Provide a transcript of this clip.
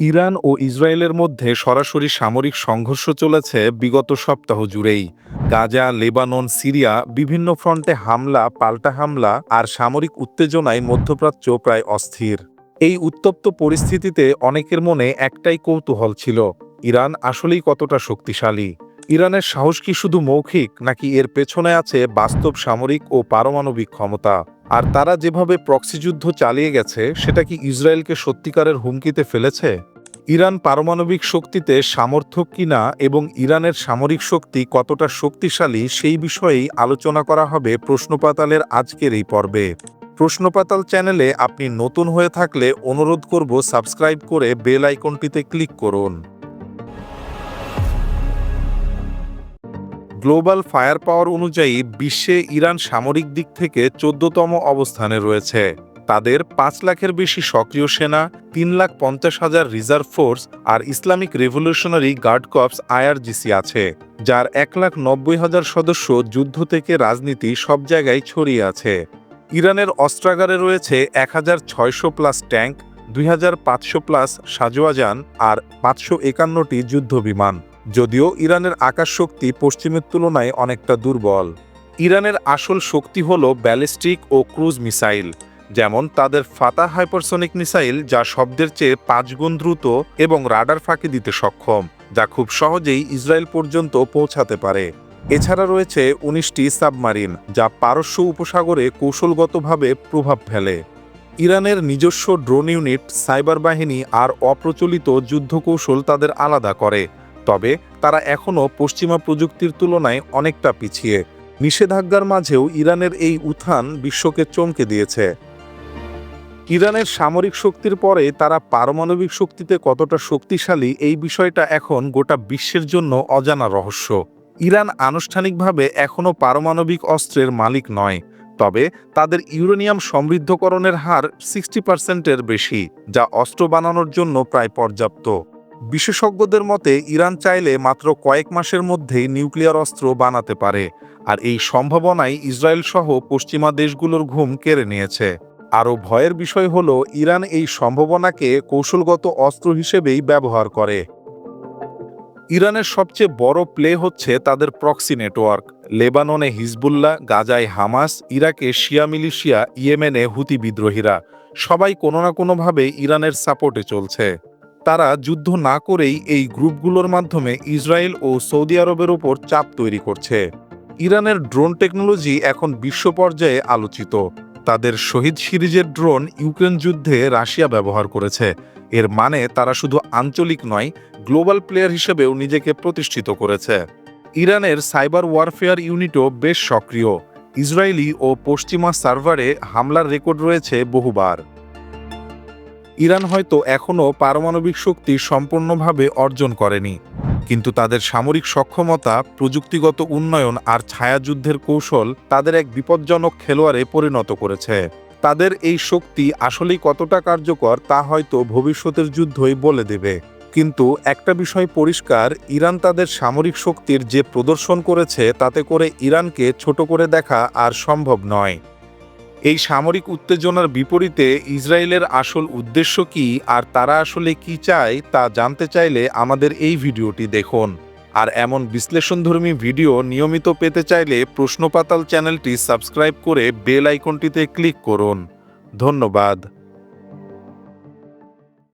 Iran ও ইসরায়েলের মধ্যে সরাসরি সামরিক সংঘর্ষ চলেছে বিগত সপ্তাহ জুড়েই। গাজা, লেবানন, সিরিয়া বিভিন্ন ফ্রন্টে হামলা, পাল্টা হামলা আর সামরিক উত্তেজনায় মধ্যপ্রাচ্য প্রায় অস্থির। এই উত্তপ্ত পরিস্থিতিতে অনেকের মনে একটাই কৌতূহল ছিল, ইরান আসলেই কতটা শক্তিশালী? ইরানের সাহস কি শুধু মৌখিক নাকি এর পেছনে আছে বাস্তব সামরিক ও পারমাণবিক ক্ষমতা? আর তারা যেভাবে প্রক্সি যুদ্ধ চালিয়ে গেছে, সেটা কি ইসরায়েলকে সত্যিকারের হুমকিতে ফেলেছে? ইরান পারমাণবিক শক্তিতে সামর্থ্য কিনা এবং ইরানের সামরিক শক্তি কতটা শক্তিশালী সেই বিষয়েই আলোচনা করা হবে প্রশ্নপাতালের আজকের এই পর্বে। প্রশ্নপাতাল চ্যানেলে আপনি নতুন হয়ে থাকলে অনুরোধ করব সাবস্ক্রাইব করে বেল আইকনটিতে ক্লিক করুন। গ্লোবাল ফায়ার পাওয়ার অনুযায়ী বিশ্বে ইরান সামরিক দিক থেকে চোদ্দতম অবস্থানে রয়েছে। তাদের পাঁচ লাখের বেশি সক্রিয় সেনা, তিন লাখ পঞ্চাশ হাজার রিজার্ভ ফোর্স আর Islamic revolutionary guard corps IRGC আছে, যার এক লাখ নব্বই হাজার সদস্য যুদ্ধ থেকে রাজনীতি সব জায়গায় ছড়িয়ে আছে। ইরানের অস্ত্রাগারে রয়েছে এক হাজার ছয়শো প্লাস ট্যাঙ্ক, দুই হাজার পাঁচশো প্লাস সাজোয়াজান আর পাঁচশো একান্নটি যুদ্ধ বিমান যদিও ইরানের আকাশ শক্তি পশ্চিমের তুলনায় অনেকটা দুর্বল। ইরানের আসল শক্তি হল ব্যালিস্টিক ও ক্রুজ মিসাইল, যেমন তাদের ফাতা হাইপারসনিক মিসাইল যা শব্দের চেয়ে পাঁচগুণ দ্রুত এবং রাডার ফাঁকি দিতে সক্ষম, যা খুব সহজেই ইসরায়েল পর্যন্ত পৌঁছাতে পারে। এছাড়া রয়েছে উনিশটি সাবমারিন, যা পারস্য উপসাগরে কৌশলগতভাবে প্রভাব ফেলে। ইরানের নিজস্ব ড্রোন ইউনিট, সাইবার বাহিনী আর অপ্রচলিত যুদ্ধ কৌশল তাদের আলাদা করে তবে তারা এখনও পশ্চিমা প্রযুক্তির তুলনায় অনেকটা পিছিয়ে। নিষেধাজ্ঞার মাঝেও ইরানের এই উত্থান বিশ্বকে চমকে দিয়েছে। ইরানের সামরিক শক্তির পরে তারা পারমাণবিক শক্তিতে কতটা শক্তিশালী এই বিষয়টা এখন গোটা বিশ্বের জন্য অজানা রহস্য। ইরান আনুষ্ঠানিকভাবে এখনও পারমাণবিক অস্ত্রের মালিক নয়, তবে তাদের ইউরেনিয়াম সমৃদ্ধকরণের হার সিক্সটি পার্সেন্টের বেশি, যা অস্ত্র বানানোর জন্য প্রায় পর্যাপ্ত। বিশেষজ্ঞদের মতে, ইরান চাইলে মাত্র কয়েক মাসের মধ্যেই নিউক্লিয়ার অস্ত্র বানাতে পারে, আর এই সম্ভাবনাই ইসরায়েল সহ পশ্চিমা দেশগুলোর ঘুম কেড়ে নিয়েছে। আরও ভয়ের বিষয় হল, ইরান এই সম্ভাবনাকে কৌশলগত অস্ত্র হিসেবেই ব্যবহার করে। ইরানের সবচেয়ে বড় প্লে হচ্ছে তাদের প্রক্সি নেটওয়ার্ক। লেবাননে হিজবুল্লাহ, গাজায় হামাস, ইরাকে শিয়া মিলিশিয়া, ইয়েমেনে হুতি বিদ্রোহীরা। সবাই কোনো না কোনোভাবে ইরানের সাপোর্টে চলছে। তারা যুদ্ধ না করেই এই গ্রুপগুলোর মাধ্যমে ইসরায়েল ও সৌদি আরবের ওপর চাপ তৈরি করছে। ইরানের ড্রোন টেকনোলজি এখন বিশ্ব পর্যায়ে আলোচিত। তাদের শহীদ সিরিজের ড্রোন ইউক্রেন যুদ্ধে রাশিয়া ব্যবহার করেছে। এর মানে তারা শুধু আঞ্চলিক নয়, গ্লোবাল প্লেয়ার হিসেবেও নিজেকে প্রতিষ্ঠিত করেছে। ইরানের সাইবার ওয়ারফেয়ার ইউনিটও বেশ সক্রিয়। ইসরায়েলি ও পশ্চিমা সার্ভারে হামলার রেকর্ড রয়েছে বহুবার। ইরান হয়তো এখনও পারমাণবিক শক্তি সম্পূর্ণভাবে অর্জন করেনি। কিন্তু তাদের সামরিক সক্ষমতা, প্রযুক্তিগত উন্নয়ন আর ছায়াযুদ্ধের কৌশল তাদের এক বিপজ্জনক খেলোয়াড়ে পরিণত করেছে। তাদের এই শক্তি আসলেই কতটা কার্যকর তা হয়তো ভবিষ্যতের যুদ্ধই বলে দেবে। কিন্তু একটা বিষয় পরিষ্কার, ইরান তাদের সামরিক শক্তির যে প্রদর্শন করেছে তাতে করে ইরানকে ছোট করে দেখা আর সম্ভব নয়। এই সামরিক উত্তেজনার বিপরীতে ইসরায়েলের আসল উদ্দেশ্য কি আর তারা আসলে কি চায় তা জানতে চাইলে আমাদের এই ভিডিওটি দেখুন। আর এমন বিশ্লেষণধর্মী ভিডিও নিয়মিত পেতে চাইলে প্রশ্নপাতাল চ্যানেলটি সাবস্ক্রাইব করে বেল আইকনটিতে ক্লিক করুন। ধন্যবাদ।